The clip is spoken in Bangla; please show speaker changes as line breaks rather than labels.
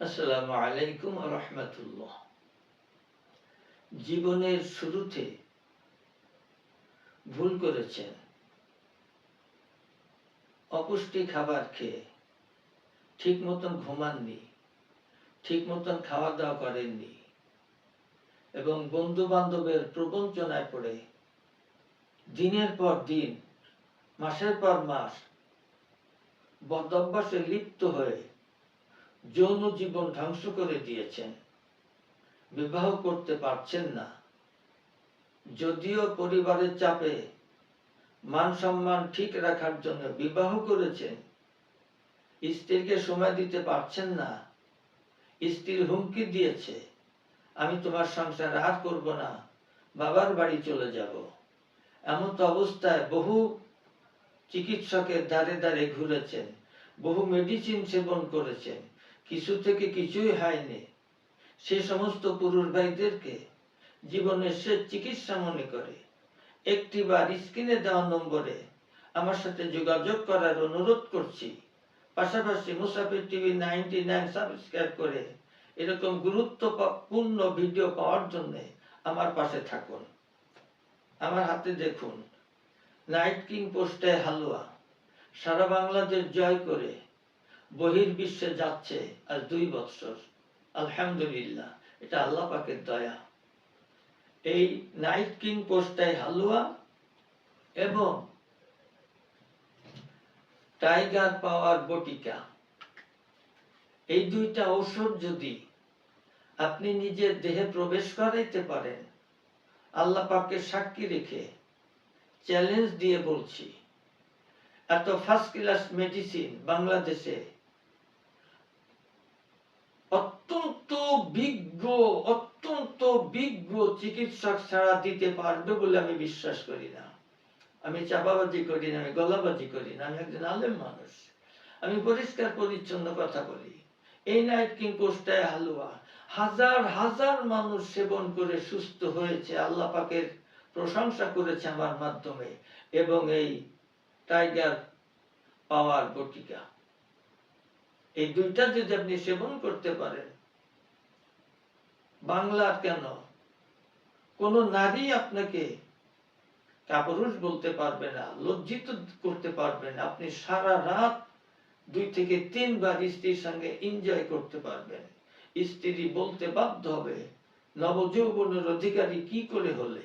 আসসালামু আলাইকুম রহমতুল্লাহ। জীবনের শুরুতে ভুল করেছেন। অপুষ্টি খাবার খেয়ে ঠিক মতন ঘুমাননি, ঠিক মতন খাওয়া দাওয়া করেননি এবং বন্ধু বান্ধবের প্রবঞ্চনায় পড়ে দিনের পর দিন, মাসের পর মাস বদভ্যাসে লিপ্ত হয়ে যৌন জীবন ধ্বংস করে দিয়েছেন। বিবাহ করতে পারছেন না। যদিও পরিবারের চাপে মান সম্মান ঠিক রাখার জন্য বিবাহ করেছেন, স্ত্রীকে সময় দিতে পারছেন না। স্ত্রীর হুমকি দিয়েছে, আমি তোমার সংসার আর করব না, বাবার বাড়ি চলে যাব। এমন তো অবস্থায় বহু চিকিৎসকের দ্বারে দ্বারে ঘুরেছেন, বহু মেডিসিন সেবন করেছেন। কিছু থেকে কিছুই হয়নি। সে সমস্ত পুরুষ ভাইদেরকে জীবনের শেষ চিকিৎসা মনে করে। একটি বার স্ক্রিনে দেওয়া নম্বরে আমার সাথে যোগাযোগ করার অনুরোধ করছি। পাশাপাশি মুসাফির টিভি নাইনটি নাইন সাবস্ক্রাইব করে এরকম গুরুত্বপূর্ণ ভিডিও পাওয়ার জন্য আমার পাশে থাকুন। আমার হাতে দেখুন, নাইট কিং পোস্টে হালুয়া, সারা বাংলাদেশ জয় করে বহির্বিশ্বে যাচ্ছে আজ দুই বছর আলহামদুলিল্লাহ, এটা আল্লাহ পাকের দয়া। এই নাইট কিং পোস্টায় হালুয়া এবং টাইগার পাওয়ার বটিকা। এই দুইটা ঔষধ যদি আপনি নিজের দেহে প্রবেশ করাইতে পারেন, আল্লাহ পাককে সাক্ষী রেখে চ্যালেঞ্জ দিয়ে বলছি, এত ফার্স্ট ক্লাস মেডিসিন বাংলাদেশে অত্যন্ত বিজ্ঞ অত্যন্ত বিজ্ঞ চিকিৎসক ছাড়া দিতে পারবে বলে আমি বিশ্বাস করি না। আমি চাপাবাজি করি না, আমি গলাবাজি করি না, আমি একজন আলেম মানুষ। আমি পরিষ্কার, পরিচ্ছন্ন কথা বলি। এই নাইট কিং কোষ্টায় হালুয়া। হাজার হাজার মানুষ সেবন করে সুস্থ হয়েছে, আল্লাহ পাকের প্রশংসা করেছে আমার মাধ্যমে। এবং এই টাইগার পাওয়ার বটিকা এই দুইটা যদি আপনি সেবন করতে পারেন বাংলার কেন? কোন নারী আপনাকে কাপুরুষ বলতে পারবে না, লজ্জিত করতে পারবে না, আপনি সারা রাত দুই থেকে তিনবার স্ত্রীর সঙ্গে এনজয় করতে পারবেন। স্ত্রী বলতে বাধ্য হবে, নবযৌবনের অধিকারী কি করে হলে?